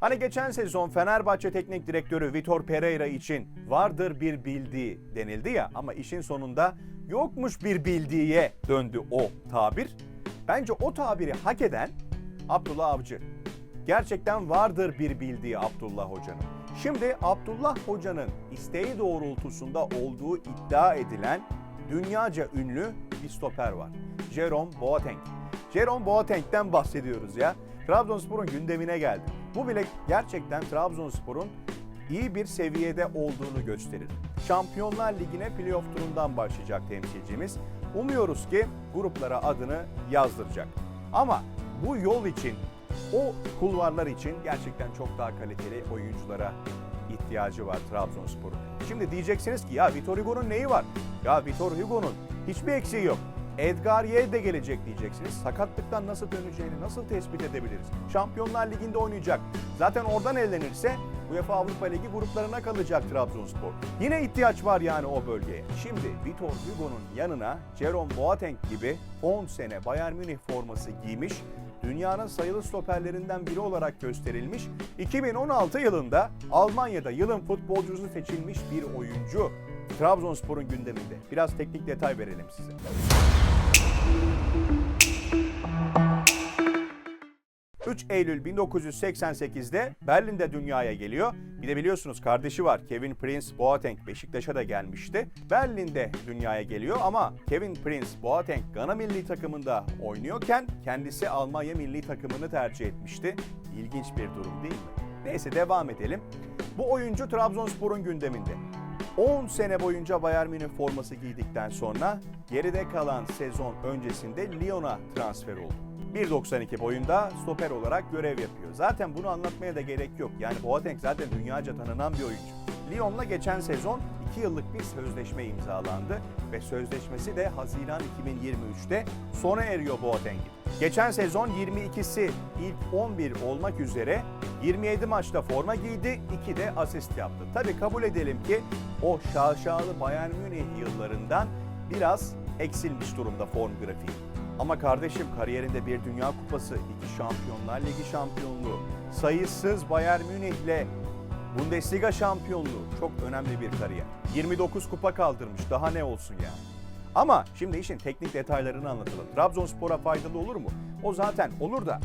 Hani geçen sezon Fenerbahçe Teknik Direktörü Vitor Pereira için vardır bir bildiği denildi ya ama işin sonunda yokmuş bir bildiğiye döndü o tabir. Bence o tabiri hak eden Abdullah Avcı. Gerçekten vardır bir bildiği Abdullah Hoca'nın. Şimdi Abdullah Hoca'nın isteği doğrultusunda olduğu iddia edilen dünyaca ünlü bir stoper var. Jerome Boateng. Jerome Boateng'den bahsediyoruz ya. Trabzonspor'un gündemine geldi. Bu bile gerçekten Trabzonspor'un iyi bir seviyede olduğunu gösterir. Şampiyonlar Ligi'ne playoff turundan başlayacak temsilcimiz. Umuyoruz ki gruplara adını yazdıracak. Ama bu yol için, o kulvarlar için gerçekten çok daha kaliteli oyunculara ihtiyacı var Trabzonspor'un. Şimdi diyeceksiniz ki ya Vitor Hugo'nun neyi var? Ya Vitor Hugo'nun hiçbir eksiği yok. Edgar Ye de gelecek diyeceksiniz. Sakatlıktan nasıl döneceğini nasıl tespit edebiliriz? Şampiyonlar Ligi'nde oynayacak. Zaten oradan elenirse UEFA Avrupa Ligi gruplarına kalacak Trabzonspor. Yine ihtiyaç var yani o bölgeye. Şimdi Vitor Hugo'nun yanına Jerome Boateng gibi 10 sene Bayern Münih forması giymiş, dünyanın sayılı stoperlerinden biri olarak gösterilmiş, 2016 yılında Almanya'da yılın futbolcusu seçilmiş bir oyuncu. Trabzonspor'un gündeminde. Biraz teknik detay verelim size. 3 Eylül 1988'de Berlin'de dünyaya geliyor. Bir de biliyorsunuz kardeşi var Kevin Prince Boateng Beşiktaş'a da gelmişti. Berlin'de dünyaya geliyor ama Kevin Prince Boateng Gana milli takımında oynuyorken kendisi Almanya milli takımını tercih etmişti. İlginç bir durum değil mi? Neyse devam edelim. Bu oyuncu Trabzonspor'un gündeminde. 10 sene boyunca Bayern Münih forması giydikten sonra geride kalan sezon öncesinde Lyon'a transfer oldu. 1.92 boyunda stoper olarak görev yapıyor. Zaten bunu anlatmaya da gerek yok. Yani Boateng zaten dünyaca tanınan bir oyuncu. Lyon'la geçen sezon 2 yıllık bir sözleşme imzalandı ve sözleşmesi de Haziran 2023'te sona eriyor Boateng'in. Geçen sezon 22'si ilk 11 olmak üzere 27 maçta forma giydi, 2 de asist yaptı. Tabii kabul edelim ki o şaşalı Bayern Münih yıllarından biraz eksilmiş durumda form grafiği. Ama kardeşim kariyerinde bir Dünya Kupası, iki Şampiyonlar Ligi şampiyonluğu, sayısız Bayern Münih'le Bundesliga şampiyonluğu çok önemli bir kariyer. 29 kupa kaldırmış daha ne olsun yani. Ama şimdi işin teknik detaylarını anlatalım. Trabzonspor'a faydalı olur mu? O zaten olur da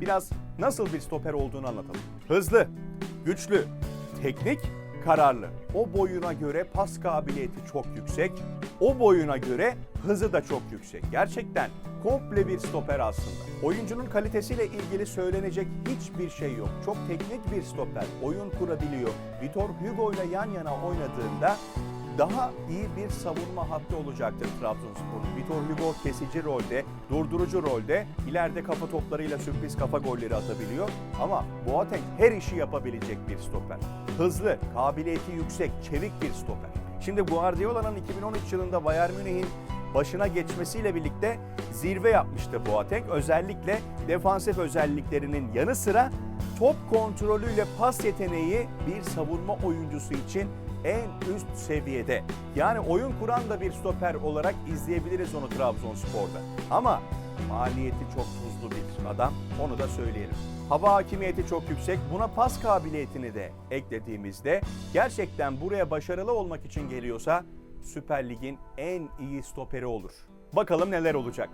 biraz nasıl bir stoper olduğunu anlatalım. Hızlı, güçlü, teknik, kararlı. O boyuna göre pas kabiliyeti çok yüksek. O boyuna göre hızı da çok yüksek. Gerçekten komple bir stoper aslında. Oyuncunun kalitesiyle ilgili söylenecek hiçbir şey yok. Çok teknik bir stoper. Oyun kurabiliyor. Vitor Hugo ile yan yana oynadığında daha iyi bir savunma hattı olacaktır Trabzonspor'un. Vitor Hugo kesici rolde, durdurucu rolde, ileride kafa toplarıyla sürpriz kafa golleri atabiliyor. Ama Boateng her işi yapabilecek bir stoper. Hızlı, kabiliyeti yüksek, çevik bir stoper. Şimdi Guardiola'nın 2013 yılında Bayern Münih'in başına geçmesiyle birlikte zirve yapmıştı Boateng. Özellikle defansif özelliklerinin yanı sıra top kontrolüyle pas yeteneği bir savunma oyuncusu için en üst seviyede. Yani oyun kuran da bir stoper olarak izleyebiliriz onu Trabzonspor'da. Ama maliyeti çok tuzlu bir adam. Onu da söyleyelim. Hava hakimiyeti çok yüksek. Buna pas kabiliyetini de eklediğimizde gerçekten buraya başarılı olmak için geliyorsa Süper Lig'in en iyi stoperi olur. Bakalım neler olacak.